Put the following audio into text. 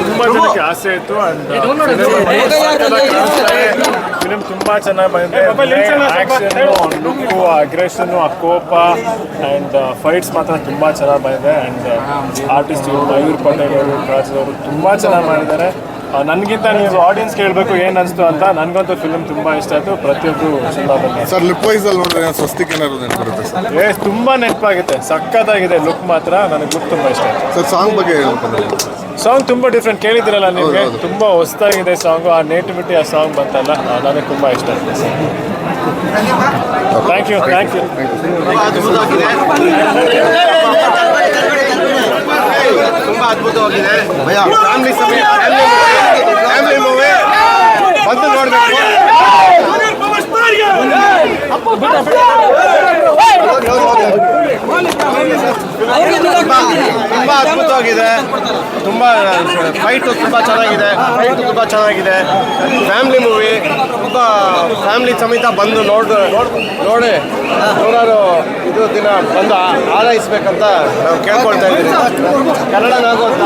ತುಂಬಾ ಜನಕ್ಕೆ ಆಸೆ ಇತ್ತು ಅಂಡ್ ಫಿಲಿಮ್ ತುಂಬಾ ಚೆನ್ನಾಗಿ ಬಂದಿದೆ. ಆಕ್ಷನ್ ಲುಕ್ಕು ಅಗ್ರೆಷನ್ ಆ ಕೋಪ ಅಂಡ್ ಫೈಟ್ಸ್ ಮಾತ್ರ ತುಂಬಾ ಚೆನ್ನಾಗಿ ಬಂದಿದೆ. ಅಂಡ್ ಆರ್ಟಿಸ್ಟ್ ಮಯೂರ್ ಪಟೇಲ್ ಅವರು ರಾಜ್ ಅವರು ತುಂಬಾ ಚೆನ್ನಾಗಿ ಮಾಡಿದ್ದಾರೆ. ನನ್ಗಿಂತ ನೀವು ಆಡಿಯನ್ಸ್ ಕೇಳಬೇಕು ಏನು ಅನಿಸ್ತು ಅಂತ ನನಗಂತೂ ಫಿಲ್ಮ್ ತುಂಬಾ ಇಷ್ಟ ಆಯ್ತು. ಪ್ರತಿಯೊಬ್ಬರು ಸರ್ ಲುಕ್ ವೈಸ್ ಅಲ್ಲಿ ನೋಡಿದ್ರೆ ಸ್ವಸ್ತಿಕ್ ಏನಾದ್ರು ನೆನಪಿರುತ್ತೆ ಸರ್? ಏ ತುಂಬಾ ನೆನಪಾಗುತ್ತೆ. ಸಕ್ಕತ್ತಾಗಿದೆ ಲುಕ್ ಮಾತ್ರ. ನನಗೆ ಲುಕ್ ತುಂಬಾ ಇಷ್ಟ ಆಯಿತು. ಸರ್ ಸಾಂಗ್ ಬಗ್ಗೆ ಹೇಳ್ಬೇಕಂದ್ರೆ ಸಾಂಗ್ ತುಂಬಾ ಡಿಫ್ರೆಂಟ್ ಕೇಳಿದಿರಲ್ಲ ನಿಮಗೆ? ತುಂಬ ಹೊಸದಾಗಿದೆ ಸಾಂಗು ಆ ನೇಟಿವಿಟಿ ಆ ಸಾಂಗ್ ಬಂತಲ್ಲ ನನಗೆ ತುಂಬಾ ಇಷ್ಟ ಆಯ್ತು. ಥ್ಯಾಂಕ್ ಯು ಥ್ಯಾಂಕ್ ಯು ತುಂಬಾ ಅದ್ಭುತವಾಗಿದೆ. ಫ್ಯಾಮಿಲಿ ಸಮೇತ. ಮೂವಿ ತುಂಬಾ ಅದ್ಭುತವಾಗಿದೆ ತುಂಬಾ ಫೈಟು ತುಂಬಾ ಚೆನ್ನಾಗಿದೆ ಫೈಟು ತುಂಬಾ ಚೆನ್ನಾಗಿದೆ. ಫ್ಯಾಮಿಲಿ ಮೂವಿ ತುಂಬ ಫ್ಯಾಮಿಲಿ ಸಮೇತ ಬಂದು ನೋಡ್ ನೋಡ್ ನೂರಾರು ಇದು ದಿನ ಬಂದು ಆರೈಸ್ಬೇಕಂತ ನಾವು ಕೇಳ್ಕೊಳ್ತಾ ಇದ್ದೀವಿ. ಕನ್ನಡನಾಗುವಂತ